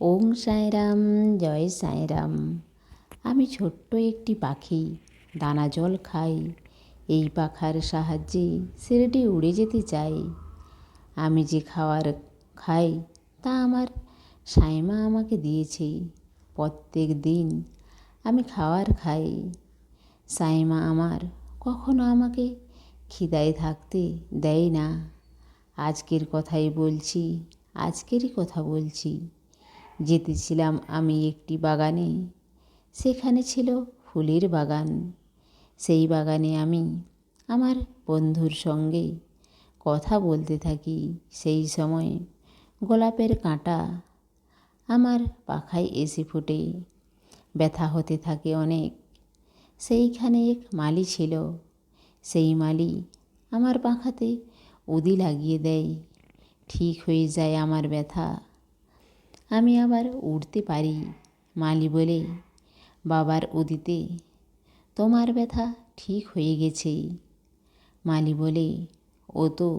ওং সাঁয়রাম জয় সাঁয়রাম আমি ছোট্ট একটি পাখি, দানা জল খাই। এই পাখার সাহায্যে শিরডি উড়ে যেতে চাই। আমি যে খাওয়ার খাই, তা আমার সাইমা আমাকে দিয়েছে। প্রত্যেক দিন আমি খাবার খাই। সাইমা আমার কখনো আমাকে খিদায় থাকতে দেয় না। আজকের কথাই বলছি, আজকেরই কথা বলছি। যেতেছিলাম আমি একটি বাগানে। সেখানে ছিল ফুলের বাগান। সেই বাগানে আমি আমার বন্ধুর সঙ্গে কথা বলতে থাকি। সেই সময় গোলাপের কাঁটা আমার পাখায় এসে ফুটে। ব্যথা হতে থাকে অনেক। সেইখানে এক মালি ছিল। সেই মালি আমার পাখাতে উদি লাগিয়ে দেয়। ঠিক হয়ে যায় আমার ব্যথা। আমি আবার উঠতে পারি, মালি বলে। বাবার উদিতে তোমার ব্যথা ঠিক হয়ে গেছে, মালি বলে। ও তো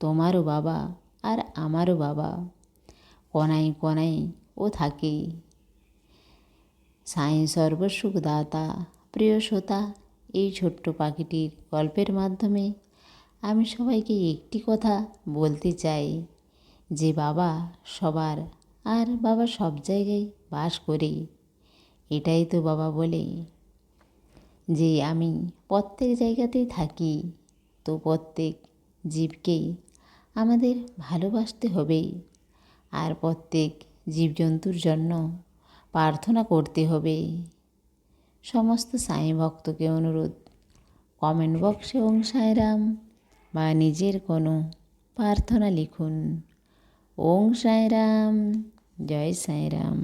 তোমারও বাবা আর আমারও বাবা। কনায় কনায় ও থাকে। সাই সর্বসুখ দাতা প্রিয় এই ছোট্ট পাখিটির গল্পের মাধ্যমে আমি সবাইকে একটি কথা বলতে চাই, যে বাবা সবার আর বাবা সব জায়গায় বাস করে এটাই তো বাবা বলে যে আমি প্রত্যেক জায়গাতেই থাকি, তো প্রত্যেক জীবকেই আমাদের ভালোবাসতে হবে আর প্রত্যেক জীবজন্তুর জন্য প্রার্থনা করতে হবে। সমস্ত সাই ভক্তকে অনুরোধ কমেন্ট বক্সে ওং সাঁয়রাম বা নিজের কোনো প্রার্থনা লিখুন। ওং সাঁয়রাম জয় সাঁয়রাম